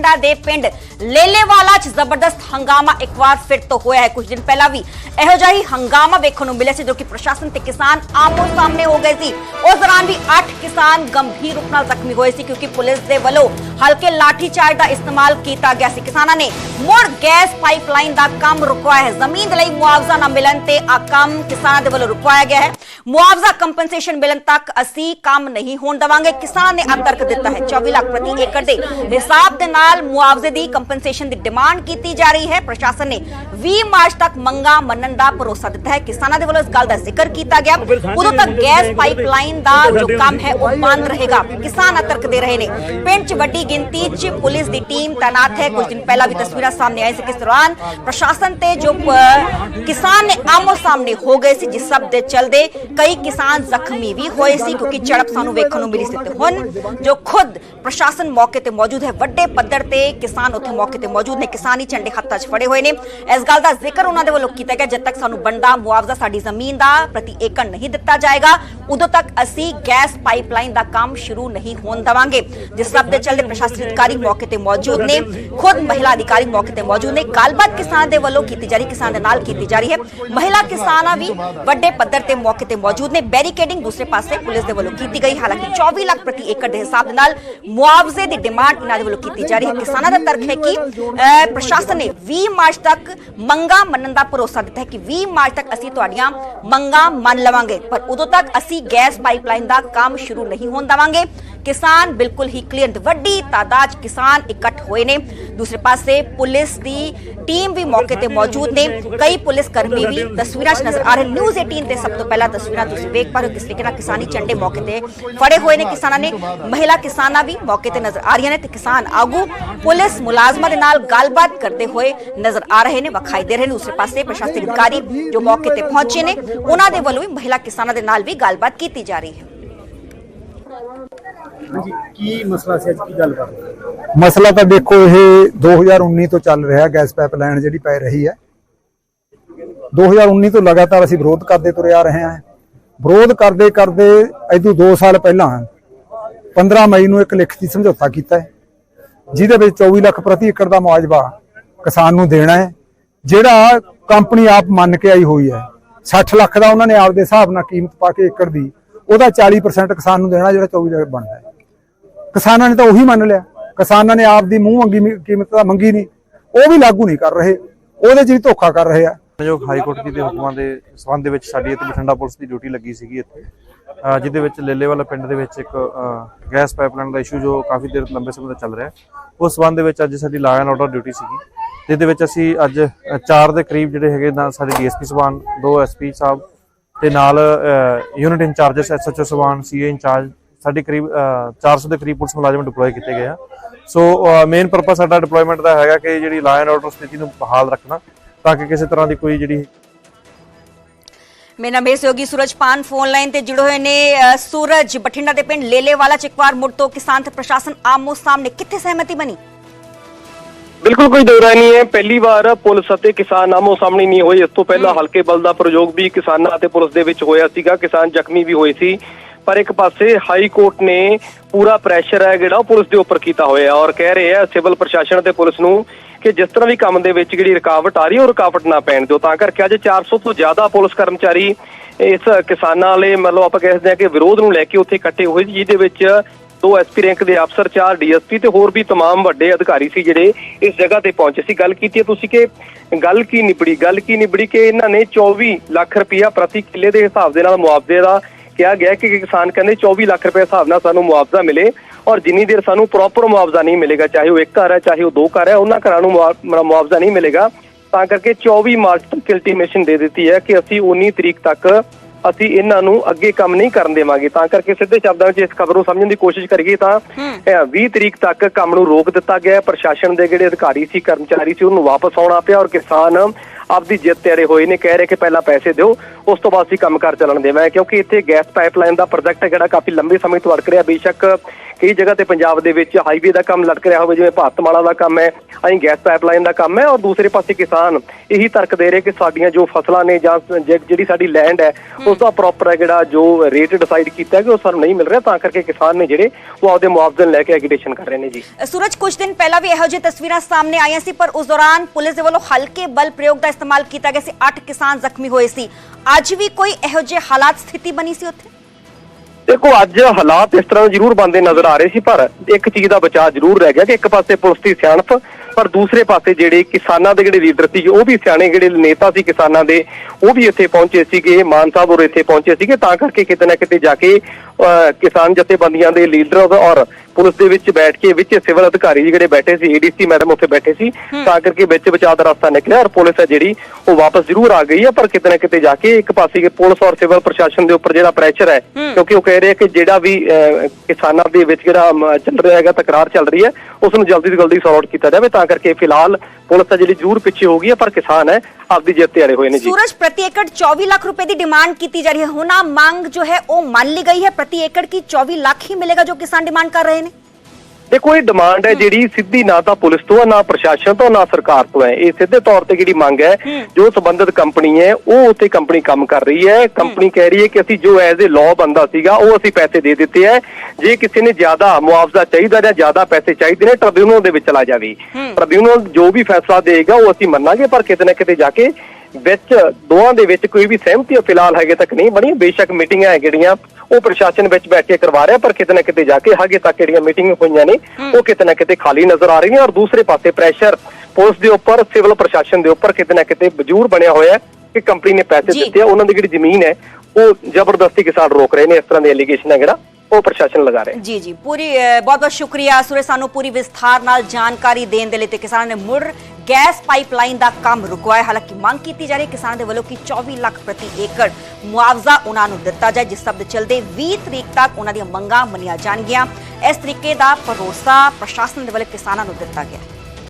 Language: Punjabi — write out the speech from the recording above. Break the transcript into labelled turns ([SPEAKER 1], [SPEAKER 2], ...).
[SPEAKER 1] ਬਠਿੰਡਾ ਦੇ ਪਿੰਡ ਲੇਲੇਵਾਲਾ 'ਚ ਜ਼ਬਰਦਸਤ ਹੰਗਾਮਾ ਇੱਕ ਵਾਰ ਫਿਰ ਤੋਂ ਹੋਇਆ ਹੈ। ਕੁਝ ਦਿਨ ਪਹਿਲਾਂ ਵੀ ਇਹੋ ਜਿਹਾ ਹੀ ਹੰਗਾਮਾ ਵੇਖਣ ਨੂੰ ਮਿਲਿਆ ਸੀ ਜੋ ਕਿ ਪ੍ਰਸ਼ਾਸਨ ਤੇ ਕਿਸਾਨ ਆਮੋ ਸਾਹਮਣੇ ਹੋ ਗਏ ਸੀ। ਉਸ ਦੌਰਾਨ ਵੀ 8 ਕਿਸਾਨ ਗੰਭੀਰ ਰੂਪ ਨਾਲ ਜ਼ਖਮੀ ਹੋਏ ਸੀ ਕਿਉਂਕਿ ਪੁਲਿਸ ਦੇ ਵੱਲੋਂ ਹਲਕੇ ਲਾਠੀ ਚਾਰਜ ਦਾ ਇਸਤੇਮਾਲ ਕੀਤਾ ਗਿਆ ਸੀ। ਕਿਸਾਨਾਂ ਨੇ ਮੁੜ ਗੈਸ ਪਾਈਪਲਾਈਨ ਦਾ ਕੰਮ ਰੁਕਵਾਇਆ ਹੈ। ਜ਼ਮੀਨ ਲਈ ਮੁਆਵਜ਼ਾ ਨਾ ਮਿਲਣ ਤੇ ਆ ਕੰਮ ਕਿਸਾਨਾਂ ਦੇ ਵੱਲੋਂ ਰੁਕਵਾਇਆ ਗਿਆ ਹੈ। ਮੁਆਵਜ਼ਾ ਕੰਪਨਸੇਸ਼ਨ ਮਿਲਣ ਤੱਕ ਅਸੀਂ ਕੰਮ ਨਹੀਂ ਹੋਣ ਦੇਵਾਂਗੇ। ਕਿਸਾਨ ਨੇ ਆਹ ਦਿੱਤਾ ਹੈ। 24 ਲੱਖ ਪ੍ਰਤੀ ਏਕੜ ਦੇ ਹਿਸਾਬ ਦੇ ਨਾਲ ਮੁਆਵਜ਼ੇ ਦੀ ਕੰਪਨਸੇਸ਼ਨ ਦੀ ਡਿਮਾਂਡ ਕੀਤੀ ਜਾ ਰਹੀ ਹੈ। ਪ੍ਰਸ਼ਾਸਨ ਨੇ 20 ਮਾਰਚ ਤੱਕ ਮੰਗਾਂ ਮੰਨਣ ਦਾ ਭਰੋਸਾ ਦਿੱਤਾ ਹੈ। ਕਿਸਾਨਾਂ ਦੇ ਵੱਲੋਂ ਇਸ ਗੱਲ ਦਾ ਜ਼ਿਕਰ ਕੀਤਾ ਗਿਆ। ਉਦੋਂ ਤੱਕ ਗੈਸ ਪਾਈਪਲਾਈਨ ਦਾ ਜੋ ਕੰਮ ਹੈ ਉਹ ਬੰਦ ਰਹੇਗਾ। ਕਿਸਾਨ ਆਹ ਤਰਕ ਦੇ ਰਹੇ ਨੇ। ਪਿੰਡ 'ਚ ਵੱਡੀ ਗਿਣਤੀ 'ਚ ਪੁਲਿਸ ਦੀ ਟੀਮ ਤਾਇਨਾਤ ਹੈ। ਕੁਝ ਦਿਨ ਪਹਿਲਾਂ ਵੀ ਤਸਵੀਰਾਂ ਸਾਹਮਣੇ ਆਈ ਸੀ। ਕਿਸ ਦੌਰਾਨ ਪ੍ਰਸ਼ਾਸਨ ਤੇ ਜੋ ਕਿਸਾਨ ਨੇ ਆਮੋ ਸਾਹਮਣੇ ਹੋ ਗਏ ਸੀ ਜਿਸ ਸਭ ਦੇ ਚਲਦੇ ਕਈ ਕਿਸਾਨ ਜ਼ਖਮੀ ਵੀ ਹੋਏ ਸੀ ਕਿਉਂਕਿ ਝੜਪ ਸਾਨੂੰ ਵੇਖਣ ਨੂੰ ਮਿਲੀ ਸੀ। ਤੇ ਹੁਣ ਜੋ ਖੁਦ ਪ੍ਰਸ਼ਾਸਨ ਮੌਕੇ ਤੇ ਮੌਜੂਦ ਹੈ ਵੱਡੇ ਪੱਧਰ ਤੇ ਕਿਸਾਨ ਉੱਥੇ ਮੌਕੇ ਤੇ ਮੌਜੂਦ ਨੇ ਕਿਸਾਨ ਹੀ ਝੰਡੇ ਹੱਥਾਂ 'ਚ ਫੜੇ ਹੋਏ ਨੇ ਇਸ ਗੱਲ ਦਾ ਜ਼ਿਕਰ ਉਹਨਾਂ ਦੇ ਵੱਲੋਂ ਕੀਤਾ ਗਿਆ ਜਦ ਤੱਕ ਸਾਨੂੰ ਬਣਦਾ ਮੁਆਵਜ਼ਾ ਸਾਡੀ ਜ਼ਮੀਨ ਦਾ ਪ੍ਰਤੀ ਏਕੜ ਨਹੀਂ ਦਿੱਤਾ ਜਾਏਗਾ ਉਦੋਂ ਤੱਕ ਅਸੀਂ ਗੈਸ ਪਾਈਪਲਾਈਨ ਦਾ ਕੰਮ ਸ਼ੁਰੂ ਨਹੀਂ ਹੋਣ ਦੇਵਾਂਗੇ। ਜਿਸ ਸਭ ਦੇ ਚੱਲਦੇ ਪ੍ਰਸ਼ਾਸਨਿਕ ਅਧਿਕਾਰੀ ਮੌਕੇ ਤੇ ਮੌਜੂਦ ਨੇ ਖੁਦ ਮਹਿਲਾ ਅਧਿਕਾਰੀ ਮੌਕੇ ਤੇ ਮੌਜੂਦ ਨੇ। ਗੱਲਬਾਤ ਕਿਸਾਨ ਦੇ ਵੱਲੋਂ ਕੀਤੀ ਜਾ ਰਹੀ ਕਿਸਾਨ ਦੇ ਨਾਲ ਕੀਤੀ ਜਾ ਰਹੀ ਹੈ। ਮਹਿਲਾ ਕਿਸਾਨਾਂ ਵੀ ਵੱਡੇ ਪੱਧਰ ਤੇ ਮੌਕੇ ਤੇ ਮੌਜੂਦ ਨੇ। ਬੈਰੀਕੇਡਿੰਗ ਦੂਸਰੇ ਪਾਸੇ ਪੁਲਿਸ ਦੇ ਵੱਲੋਂ ਕੀਤੀ ਗਈ। ਹਾਲਾਂਕਿ 24 ਲੱਖ ਪ੍ਰਤੀ ਏਕੜ ਦੇ ਹਿਸਾਬ ਦੇ ਨਾਲ ਮੁਆਵਜ਼ੇ ਦੀ ਡਿਮਾਂਡ ਇਹਨਾਂ ਦੇ ਵੱਲੋਂ ਕੀਤੀ ਜਾ ਰਹੀ ਹੈ। ਕਿਸਾਨਾਂ ਦਾ ਤਰਕ ਹੈ ਕਿ ਅਹ, ਪ੍ਰਸ਼ਾਸਨ ਨੇ 20 ਮਾਰਚ ਤੱਕ ਮੰਗਾਂ ਮੰਨਣ ਦਾ ਭਰੋਸਾ ਦਿੱਤਾ ਹੈ ਕਿ 20 ਮਾਰਚ ਤੱਕ ਅਸੀਂ ਤੁਹਾਡੀਆਂ ਮੰਗਾਂ ਮੰਨ ਲਵਾਂਗੇ। ਪਰ ਉਦੋਂ ਤੱਕ ਅਸੀਂ ਗੈਸ ਪਾਈਪਲਾਈਨ ਦਾ ਕੰਮ ਸ਼ੁਰੂ ਨਹੀਂ ਹੋਣ ਦੇਵਾਂਗੇ। ਕਿਸਾਨ ਬਿਲਕੁਲ ਹੀ ਕਲੀਅਰ, ਵੱਡੀ ਤਾਦਾਦ ਕਿਸਾਨ ਇਕੱਠ ਹੋਏ ਨੇ। ਦੂਸਰੇ ਪਾਸੇ ਪੁਲਿਸ ਦੀ ਟੀਮ ਵੀ ਮੌਕੇ ਤੇ ਮੌਜੂਦ ਨੇ। ਕਈ ਪੁਲਿਸ ਕਰਮੀ ਵੀ ਤਸਵੀਰਾਂ 'ਚ ਨਜ਼ਰ ਆ ਰਹੇ ਨਿਊਜ਼ 18 ਤੇ ਸਭ ਤੋਂ ਪਹਿਲਾਂ ਤਸਵੀਰਾਂ ਤੁਸੀਂ ਵੇਖ ਪਾ ਰਹੇ ਹੋ ਕਿਸ ਤਰੀਕੇ ਨਾਲ ਕਿਸਾਨੀ ਝੰਡੇ ਮੌਕੇ ਤੇ ਫੜੇ ਹੋਏ ਨੇ। ਕਿਸਾਨਾਂ ਨੇ, ਮਹਿਲਾ ਕਿਸਾਨਾਂ ਵੀ ਮੌਕੇ ਤੇ ਨਜ਼ਰ ਆ ਰਹੀਆਂ ਨੇ ਤੇ ਕਿਸਾਨ ਆਗੂ ਪੁਲਿਸ ਮੁਲਾਜ਼ਮਾਂ ਦੇ ਨਾਲ ਗੱਲਬਾਤ ਕਰਦੇ ਹੋਏ ਨਜ਼ਰ ਆ ਰਹੇ ਨੇ, ਵਿਖਾਈ ਦੇ ਰਹੇ ਨੇ। ਦੂਸਰੇ ਪਾਸੇ ਪ੍ਰਸ਼ਾਸਨਿਕ ਅਧਿਕਾਰੀ ਜੋ ਮੌਕੇ ਤੇ ਪਹੁੰਚੇ ਨੇ, ਉਹਨਾਂ ਦੇ ਵੱਲੋਂ ਵੀ ਮਹਿਲਾ ਕਿਸਾਨਾਂ ਦੇ ਨਾਲ ਵੀ ਗੱਲਬਾਤ ਕੀਤੀ ਜਾ ਰਹੀ ਹੈ।
[SPEAKER 2] ਹਾਂਜੀ, ਕੀ ਮਸਲਾ ਸੀ? ਅੱਜ ਕੀ ਗੱਲ ਕਰ
[SPEAKER 3] ਮਸਲਾ ਤਾਂ ਦੇਖੋ, ਇਹ 2019 ਤੋਂ ਚੱਲ ਰਿਹਾ ਗੈਸ ਪਾਈਪਲਾਈਨ ਜਿਹੜੀ ਪੈ ਰਹੀ ਹੈ। 2019 ਤੋਂ ਲਗਾਤਾਰ ਅਸੀਂ ਵਿਰੋਧ ਕਰਦੇ ਤੁਰੇ ਆ ਰਹੇ ਹਾਂ। ਵਿਰੋਧ ਕਰਦੇ ਕਰਦੇ ਅਜੂ 2 ਸਾਲ ਪਹਿਲਾਂ 15 ਮਈ ਨੂੰ ਇੱਕ ਲਿਖਤੀ ਸਮਝੌਤਾ ਕੀਤਾ ਹੈ, ਜਿਹਦੇ ਵਿੱਚ 24 ਲੱਖ ਪ੍ਰਤੀ ਏਕੜ ਦਾ ਮੁਆਵਜ਼ਾ ਕਿਸਾਨ ਨੂੰ ਦੇਣਾ ਹੈ, ਜਿਹੜਾ ਕੰਪਨੀ ਆਪ ਮੰਨ ਕੇ ਆਈ ਹੋਈ ਹੈ। 60 ਲੱਖ ਦਾ ਉਹਨਾਂ ਨੇ ਆਪਦੇ ਹਿਸਾਬ ਨਾਲ ਕੀਮਤ ਪਾ ਕੇ ਏਕੜ ਦੀ ਉਹਦਾ 40% ਕਿਸਾਨ ਨੂੰ ਦੇਣਾ ਜਿਹੜਾ 24 ਲੱਖ ਬਣਦਾ ਕਿਸਾਨਾਂ ਨੇ ਤਾਂ ਉਹੀ ਮੰਨ ਲਿਆ। ਕਿਸਾਨਾਂ ਨੇ ਆਪ ਦੀ ਮੂੰਹ ਮੰਗੀ ਕੀਮਤ ਤਾਂ ਮੰਗੀ ਨਹੀਂ। ਉਹ ਵੀ ਲਾਗੂ ਨਹੀਂ ਕਰ ਰਹੇ। ਉਹਦੇ 'ਚ ਵੀ ਧੋਖਾ ਕਰ ਰਹੇ ਆ।
[SPEAKER 4] ਜੋ ਹਾਈ ਕੋਰਟ ਜੀ ਦੇ ਹੁਕਮਾਂ ਦੇ ਸਬੰਧ ਦੇ ਵਿੱਚ ਸਾਡੀ ਇੱਥੇ ਬਠਿੰਡਾ ਪੁਲਿਸ ਦੀ ਡਿਊਟੀ ਲੱਗੀ ਸੀਗੀ ਇੱਥੇ। ਜਿਹਦੇ ਵਿੱਚ ਲੇਲੇਵਾਲਾ ਪਿੰਡ ਦੇ ਵਿੱਚ ਇੱਕ ਗੈਸ ਪਾਈਪਲਾਈਨ ਦਾ ਇਸ਼ੂ ਜੋ ਕਾਫੀ ਦੇਰ ਲੰਬੇ ਸਮੇਂ ਤੋਂ ਚੱਲ ਰਿਹਾ ਉਸ ਸਬੰਧ ਦੇ ਵਿੱਚ ਅੱਜ ਸਾਡੀ ਲਾ ਐਂਡ ਆਰਡਰ ਡਿਊਟੀ ਸੀਗੀ। ਜਿਹਦੇ ਵਿੱਚ ਅਸੀਂ ਅੱਜ 4 ਦੇ ਕਰੀਬ ਜਿਹੜੇ ਹੈਗੇ ਨਾ ਸਾਡੇ ਡੀਐਸਪੀ ਸਵਾਨ, ਦੋ ਐਸਪੀ ਸਾਹਿਬ ਤੇ ਨਾਲ ਯੂਨਿਟ ਇੰਚਾਰਜਸ ਐਸਐਚਓ ਸਵਾਨ ਸੀਏ ਇੰਚਾਰਜ ਸਾਡੇ ਕਰੀਬ ਅਹ, 400 ਦੇ ਕਰੀਬ ਪੁਲਿਸ ਮੁਲਾਜ਼ਮ ਡਿਪਲੋਏ ਕੀਤੇ ਗਏ ਆ। ਸੋ ਮੇਨ ਪਰਪਸ ਸਾਡਾ ਡਿਪਲੋਇਮੈਂਟ ਦਾ ਹੈਗਾ ਕਿ ਜਿਹੜੀ ਲਾ ਐਂਡ ਆਰਡਰ ਸਥਿਤੀ ਨੂੰ ਬਹਾਲ ਰੱਖਣਾ ਤਾਂ ਕਿ ਕਿਸੇ ਤਰ੍ਹਾਂ ਦੀ ਕੋਈ ਜਿਹੜੀ
[SPEAKER 1] ਮੇਰਾ ਨਾਮ ਹੈ ਸਹਿਯੋਗੀ ਸੂਰਜ ਪਾਨ ਫੋਨ ਲਾਈਨ ਤੇ ਜੁੜੇ ਹੋਏ ਨੇ ਅ, ਸੂਰਜ ਬਠਿੰਡਾ ਦੇ ਪਿੰਡ ਲੇਲੇਵਾਲਾ ਚ ਇੱਕ ਵਾਰ ਮੁੜ ਤੋਂ ਕਿਸਾਨ ਤੇ ਪ੍ਰਸ਼ਾਸਨ ਆਮੋ ਸਾਹਮਣੇ। ਕਿੱਥੇ ਸਹਿਮਤੀ ਬਣੀ?
[SPEAKER 5] ਬਿਲਕੁਲ ਕੋਈ ਦੋ ਰਾਏ ਨਹੀਂ ਹੈ। ਪਹਿਲੀ ਵਾਰ ਪੁਲਿਸ ਅਤੇ ਕਿਸਾਨ ਆਮੋ ਸਾਹਮਣੇ ਨਹੀਂ ਹੋਏ। ਇਸ ਤੋਂ ਪਹਿਲਾਂ ਹਲਕੇ ਬਲ ਦਾ ਪ੍ਰਯੋਗ ਵੀ ਕਿਸਾਨਾਂ ਅਤੇ ਪੁਲਿਸ ਦੇ ਵਿੱਚ ਹੋਇਆ ਸੀਗਾ। ਕਿਸਾਨ ਜ਼ਖਮੀ ਵੀ ਹੋਏ ਸੀ। ਪਰ ਇੱਕ ਪਾਸੇ ਹਾਈ ਕੋਰਟ ਨੇ ਪੂਰਾ ਪ੍ਰੈਸ਼ਰ ਹੈ ਜਿਹੜਾ ਉਹ ਪੁਲਿਸ ਦੇ ਉੱਪਰ ਕੀਤਾ ਹੋਇਆ। ਔਰ ਕਹਿ ਰਹੇ ਆ ਸਿਵਲ ਪ੍ਰਸ਼ਾਸਨ ਤੇ ਪੁਲਿਸ ਨੂੰ ਕਿ ਜਿਸ ਤਰ੍ਹਾਂ ਵੀ ਕੰਮ ਦੇ ਵਿੱਚ ਜਿਹੜੀ ਰੁਕਾਵਟ ਆ ਰਹੀ ਉਹ ਰੁਕਾਵਟ ਨਾ ਪੈਣ ਦਿਓ। ਤਾਂ ਕਰਕੇ ਅੱਜ 400 ਤੋਂ ਜ਼ਿਆਦਾ ਪੁਲਿਸ ਕਰਮਚਾਰੀ ਇਸ ਕਿਸਾਨਾਂ ਵਾਲੇ ਮਤਲਬ ਆਪਾਂ ਕਹਿ ਸਕਦੇ ਹਾਂ ਕਿ ਵਿਰੋਧ ਨੂੰ ਲੈ ਕੇ ਉੱਥੇ ਇਕੱਠੇ ਹੋਏ ਸੀ ਜਿਹਦੇ ਵਿੱਚ ਦੋ ਐਸਪੀ ਰੈਂਕ ਦੇ ਅਫਸਰ ਚਾਰ ਡੀਐਸਪੀ ਤੇ ਹੋਰ ਵੀ तमाम ਵੱਡੇ ਅਧਿਕਾਰੀ ਸੀ ਜਿਹੜੇ ਇਸ ਜਗ੍ਹਾ ਤੇ ਪਹੁੰਚੇ ਸੀ ਗੱਲ ਕੀਤੀ ਹੈ ਤੁਸੀਂ ਕਿ ਗੱਲ ਕੀ ਨਿਬੜੀ ਗੱਲ ਕੀ ਨਿਬੜੀ ਕਿ ਇਹਨਾਂ ਨੇ 24 ਲੱਖ ਰੁਪਇਆ ਪ੍ਰਤੀ ਕਿੱਲੇ ਦੇ ਹਿਸਾਬ ਦੇ ਨਾਲ ਮੁਆਵਜ਼ੇ ਦਾ ਕਿਹਾ ਗਿਆ ਕਿ ਕਿਸਾਨ ਕਹਿੰਦੇ 24 ਲੱਖ ਰੁਪਏ ਹਿਸਾਬ ਨਾਲ ਸਾਨੂੰ ਮੁਆਵਜ਼ਾ ਮਿਲੇ ਔਰ ਜਿੰਨੀ ਦੇਰ ਸਾਨੂੰ ਪ੍ਰੋਪਰ ਮੁਆਵਜ਼ਾ ਨਹੀਂ ਮਿਲੇਗਾ ਚਾਹੇ ਉਹ ਇੱਕ ਘਰ ਹੈ ਚਾਹੇ ਉਹ ਦੋ ਘਰ ਹੈ ਉਹਨਾਂ ਘਰਾਂ ਨੂੰ ਮੁਆ- ਮੁਆ- ਮੁਆਵਜ਼ਾ ਨਹੀਂ ਮਿਲੇਗਾ ਤਾਂ ਕਰਕੇ 24 ਮਾਰਚ ਤੱਕ ਅਲਟੀਮੇਸ਼ਨ ਦੇ ਦਿੱਤੀ ਹੈ ਕਿ ਅਸੀਂ 19 ਤਰੀਕ ਤੱਕ ਅਸੀਂ ਇਹਨਾਂ ਨੂੰ ਅੱਗੇ ਕੰਮ ਨਹੀਂ ਕਰਨ ਦੇਵਾਂਗੇ ਤਾਂ ਕਰਕੇ ਸਿੱਧੇ ਸ਼ਬਦਾਂ ਵਿੱਚ ਇਸ ਖਬਰ ਨੂੰ ਸਮਝਣ ਦੀ ਕੋਸ਼ਿਸ਼ ਕਰੀਏ ਤਾਂ ਇਹ 20 ਤਰੀਕ ਤੱਕ ਕੰਮ ਨੂੰ ਰੋਕ ਦਿੱਤਾ ਗਿਆ ਹੈ। ਪ੍ਰਸ਼ਾਸਨ ਦੇ ਜਿਹੜੇ ਅਧਿਕਾਰੀ ਸੀ ਕਰਮਚਾਰੀ ਸੀ ਉਹਨੂੰ ਵਾਪਸ ਆਉਣਾ ਪਿਆ ਔਰ ਕਿਸਾਨ ਆਪਦੀ ਜਿੱਤ ਤੇ ਅੜੇ ਹੋਏ ਨੇ ਕਹਿ ਰਹੇ ਕਿ ਪਹਿਲਾਂ ਪੈਸੇ ਦਿਓ ਉਸ ਤੋਂ ਬਾਅਦ ਅਸੀਂ ਕੰਮ ਕਰ ਚੱਲਣ ਦੇਵਾਂਗੇ ਕਿਉਂਕਿ ਇੱਥੇ ਗੈਸ ਪਾਈਪਲਾਈਨ ਦਾ ਪ੍ਰੋਜੈਕਟ ਹੈ ਜਿਹੜਾ ਕਾਫੀ ਲੰਬੇ ਸਮੇਂ ਤੋਂ ਅੜਕ ਰਿਹਾ ਬੇਸ਼ੱਕ ਕਈ ਜਗ੍ਹਾ ਤੇ ਪੰਜਾਬ ਦੇ ਵਿੱਚ ਹਾਈਵੇ ਦਾ ਕੰਮ ਲਟਕ ਰਿਹਾ ਹੋਵੇ ਜਿਵੇਂ ਭਾਰਤਮਾਲਾ ਦਾ ਕੰਮ ਹੈ ਅਸੀਂ ਗੈਸ ਪਾਈਪਲਾਈਨ ਦਾ ਕੰਮ ਹੈ ਔਰ ਦੂਸਰੇ ਪਾਸੇ ਕਿਸਾਨ ਇਹੀ ਤਰਕ ਦੇ ਰਹੇ ਕਿ ਸਾਡੀਆਂ ਜੋ ਫਸਲਾਂ ਨੇ ਜਾਂ ਜਿਹੜੀ ਸਾਡੀ ਲੈਂਡ ਹੈ ਉਸ ਦਾ ਪ੍ਰੋਪਰ ਹੈ ਜਿਹੜਾ ਜੋ ਰੇਟ ਡਿਸਾਈਡ ਕੀਤਾ ਹੈ ਕਿ ਉਹ ਸਾਨੂੰ ਨਹੀਂ ਮਿਲ ਰਿਹਾ ਤਾਂ ਕਰਕੇ ਕਿਸਾਨ ਨੇ ਜਿਹੜੇ ਉਹ ਆਪਦੇ ਮੁਆਵਜ਼ੇ ਲੈ ਕੇ ਐਗੀਟੇਸ਼ਨ ਕਰ ਰਹੇ ਨੇ ਜੀ।
[SPEAKER 1] ਸੂਰਜ ਕੁਝ ਦਿਨ ਪਹਿਲਾਂ ਵੀ ਇਹੋ ਜਿਹੀ ਤਸਵੀਰਾਂ ਸਾਹਮਣੇ ਆਈਆਂ ਸੀ ਪਰ ਉਸ ਦੌਰਾਨ ਪੁਲਿਸ ਦੇ ਵੱਲੋਂ ਹਲਕੇ ਬਲ ਪ੍ਰਯੋਗ ਦਾ ਇਸਤੇਮਾਲ ਕੀਤਾ ਗਿਆ ਸੀ। 8 ਕਿਸਾਨ ਜ਼ਖਮੀ ਹੋਏ ਸੀ। ਅੱਜ ਵੀ ਕੋਈ ਇਹੋ ਜਿਹੇ ਹਾਲਾਤ ਸਥਿਤੀ ਬਣੀ ਸੀ ਉੱਥੇ?
[SPEAKER 5] ਦੇਖੋ, ਅੱਜ ਹਾਲਾਤ ਇਸ ਤਰ੍ਹਾਂ ਜ਼ਰੂਰ ਬੰਦੇ ਨਜ਼ਰ ਆ ਰਹੇ ਸੀ, ਪਰ ਇੱਕ ਚੀਜ਼ ਦਾ ਬਚਾਅ ਜ਼ਰੂਰ ਰਹਿ ਗਿਆ ਕਿ ਇੱਕ ਪਾਸੇ ਪੁਲਿਸ ਦੀ ਸਿਆਣਪ ਪਰ ਦੂਸਰੇ ਪਾਸੇ ਜਿਹੜੇ ਕਿਸਾਨਾਂ ਦੇ ਜਿਹੜੇ ਲੀਡਰ ਸੀ ਉਹ ਵੀ ਸਿਆਣੇ ਜਿਹੜੇ ਨੇਤਾ ਸੀ ਕਿਸਾਨਾਂ ਦੇ ਉਹ ਵੀ ਇੱਥੇ ਪਹੁੰਚੇ ਸੀਗੇ ਮਾਨ ਸਾਹਿਬ ਹੋਰ ਇੱਥੇ ਪਹੁੰਚੇ ਸੀਗੇ ਤਾਂ ਕਰਕੇ ਕਿਤੇ ਨਾ ਕਿਤੇ ਜਾ ਕੇ ਕਿਸਾਨ ਜਥੇਬੰਦੀਆਂ ਦੇ ਲੀਡਰ ਔਰ ਪੁਲਿਸ ਦੇ ਵਿੱਚ ਬੈਠ ਕੇ ਵਿੱਚ ਸਿਵਲ ਅਧਿਕਾਰੀ ਜਿਹੜੇ ਬੈਠੇ ਸੀ ਏਡੀਸੀ ਮੈਡਮ ਉੱਥੇ ਬੈਠੇ ਸੀ ਤਾਂ ਕਰਕੇ ਵਿੱਚ ਬਚਾਅ ਦਾ ਰਸਤਾ ਨਿਕਲਿਆ ਔਰ ਪੁਲਿਸ ਹੈ ਜਿਹੜੀ ਉਹ ਵਾਪਸ ਜ਼ਰੂਰ ਆ ਗਈ ਹੈ ਪਰ ਕਿਤੇ ਨਾ ਕਿਤੇ ਜਾ ਕੇ ਇੱਕ ਪਾਸੇ ਕਿ ਪੁਲਿਸ ਔਰ ਸਿਵਲ ਪ੍ਰਸ਼ਾਸਨ ਦੇ ਉੱਪਰ ਜਿਹੜਾ ਪ੍ਰੈਸ਼ਰ ਹੈ ਕਿਉਂਕਿ ਉਹ ਕਹਿ ਰਹੇ ਕਿ ਜਿਹੜਾ ਵੀ ਕਿਸਾਨਾਂ ਦੇ ਵਿੱਚ ਜਿਹੜਾ ਚੱਲ ਰਿਹਾ ਹੈਗਾ ਤਕਰਾਰ ਚੱਲ ਰਹੀ ਹੈ ਉਸ ਨੂੰ ਜਲਦੀ ਤੋਂ ਜਲਦੀ ਆਊਟ ਕੀਤਾ ਜਾਵੇ ਤਾਂ ਕਰਕੇ ਫਿਲਹਾਲ ਪੁਲਿਸ ਜਿਹੜੀ ਜ਼ਰੂਰ ਪਿੱਛੇ ਹੋ ਗਈ ਹੈ, ਪਰ ਕਿਸਾਨ ਹੈ, ਆਪਦੀ ਜਿੱਤ ਤੇ ਅੜੇ ਹੋਏ ਨੇ ਜੀ।
[SPEAKER 1] ਸੂਰਜ, ਪ੍ਰਤੀ ਏਕੜ 24 ਲੱਖ ਰੁਪਏ ਦੀ ਡਿਮਾਂਡ ਕੀਤੀ ਜਾ ਰਹੀ ਹੈ। ਹੁਣ ਆ ਮੰਗ ਜੋ ਹੈ, ਉਹ ਮੰਨ ਲਈ ਗਈ ਹੈ। ਪ੍ਰਤੀ ਏਕੜ ਕੀ 24 ਲੱਖ ਹੀ ਮਿਲੇਗਾ ਜੋ ਕਿਸਾਨ ਡਿਮਾਂਡ ਕਰ ਰਹੇ ਨੇ?
[SPEAKER 5] ਦੇਖੋ ਇਹ ਡਿਮਾਂਡ ਹੈ ਜਿਹੜੀ ਸਿੱਧੀ ਨਾ ਤਾਂ ਪੁਲਿਸ ਤੋਂ ਹੈ ਨਾ ਪ੍ਰਸ਼ਾਸਨ ਤੋਂ ਨਾ ਸਰਕਾਰ ਤੋਂ ਹੈ। ਇਹ ਸਿੱਧੇ ਤੌਰ ਤੇ ਜਿਹੜੀ ਮੰਗ ਹੈ ਜੋ ਸੰਬੰਧਿਤ ਕੰਪਨੀ ਹੈ ਉਹ ਉੱਤੇ ਕੰਪਨੀ ਕੰਮ ਕਰ ਰਹੀ ਹੈ। ਕੰਪਨੀ ਕਹਿ ਰਹੀ ਹੈ ਕਿ ਅਸੀਂ ਜੋ ਐਜ਼ ਏ ਲਾਅ ਬੰਦਾ ਸੀਗਾ ਉਹ ਅਸੀਂ ਪੈਸੇ ਦੇ ਦਿੱਤੇ ਹੈ। ਜੇ ਕਿਸੇ ਨੇ ਜ਼ਿਆਦਾ ਮੁਆਵਜ਼ਾ ਚਾਹੀਦਾ ਜਾਂ ਜ਼ਿਆਦਾ ਪੈਸੇ ਚਾਹੀਦੇ ਨੇ ਟ੍ਰਿਬਿਊਨਲ ਦੇ ਵਿੱਚ ਚਲਾ ਜਾਵੇ। ਟ੍ਰਿਬਿਊਨਲ ਜੋ ਵੀ ਫੈਸਲਾ ਦੇਗਾ ਉਹ ਅਸੀਂ ਮੰਨਾਂਗੇ ਪਰ ਕਿਤੇ ਨਾ ਕਿਤੇ ਜਾ ਕੇ ਵਿੱਚ ਦੋਵਾਂ ਦੇ ਵਿੱਚ ਕੋਈ ਵੀ ਸਹਿਮਤੀ ਫਿਲਹਾਲ ਹਜੇ ਤੱਕ ਨਹੀਂ ਬਣੀ। ਬੇਸ਼ੱਕ ਮੀਟਿੰਗਾਂ ਹੈ ਜਿਹੜੀਆਂ ਉਹ ਪ੍ਰਸ਼ਾਸਨ ਵਿੱਚ ਬੈਠ ਕੇ ਕਰਵਾ ਰਿਹਾ ਪਰ ਕਿਤੇ ਨਾ ਕਿਤੇ ਜਾ ਕੇ ਹਜੇ ਤੱਕ ਜਿਹੜੀਆਂ ਮੀਟਿੰਗ ਹੋਈਆਂ ਨੇ ਉਹ ਕਿਤੇ ਨਾ ਕਿਤੇ ਖਾਲੀ ਨਜ਼ਰ ਆ ਰਹੀਆਂ ਔਰ ਦੂਸਰੇ ਪਾਸੇ ਪ੍ਰੈਸ਼ਰ ਪੁਲਿਸ ਦੇ ਉੱਪਰ ਸਿਵਲ ਪ੍ਰਸ਼ਾਸਨ ਦੇ ਉੱਪਰ ਕਿਤੇ ਨਾ ਕਿਤੇ ਬਜੂਰ ਬਣਿਆ ਹੋਇਆ ਹੈ ਕਿ ਕੰਪਨੀ ਨੇ ਪੈਸੇ। ਦਿੱਤੇ ਆ ਉਹਨਾਂ ਦੀ ਜਿਹੜੀ ਜ਼ਮੀਨ ਹੈ ਉਹ ਜ਼ਬਰਦਸਤੀ ਕਿਸਾਨ ਰੋਕ ਰਹੇ ਨੇ ਇਸ ਤਰ੍ਹਾਂ ਦੇ ਐਲੀਗੇਸ਼ਨ ਹੈ ਜਿਹੜਾ ਉਹ ਪ੍ਰਸ਼ਾਸਨ ਲਗਾ ਰਿਹਾ
[SPEAKER 1] ਜੀ ਜੀ। ਪੂਰੀ ਬਹੁਤ ਬਹੁਤ ਸ਼ੁਕਰੀਆ। ਸੂਰਜ ਸਾਨੂੰ ਪੂਰੀ ਵਿਸਥਾਰ ਨਾਲ ਜਾਣਕਾਰੀ ਦੇਣ ਦੇ ਲਈ ਤੇ ਕਿਸਾਨਾਂ ਨੇ ਮੁੜ ਗੈਸ ਪਾਈਪਲਾਈਨ ਦਾ ਕੰਮ ਰੁਕਵਾਇਆ ਹਾਲਾਂਕਿ ਮੰਗ ਕੀਤੀ ਜਾ ਰਹੀ ਹੈ ਕਿਸਾਨਾਂ ਦੇ ਵੱਲੋਂ ਕਿ 24 ਲੱਖ ਪ੍ਰਤੀ ਏਕੜ ਮੁਆਵਜ਼ਾ ਉਹਨਾਂ ਨੂੰ ਦਿੱਤਾ ਜਾਏ, ਜਿਸ ਸਭ ਦੇ ਚਲਦੇ 20 ਤਰੀਕ ਤੱਕ ਉਹਨਾਂ ਦੀਆਂ ਮੰਗਾਂ ਮੰਨੀਆਂ ਜਾਣਗੀਆਂ। ਇਸ ਤਰੀਕੇ ਦਾ ਭਰੋਸਾ ਪ੍ਰਸ਼ਾਸਨ ਦੇ ਵੱਲੋਂ ਕਿਸਾਨਾਂ ਨੂੰ ਦਿੱਤਾ ਗਿਆ।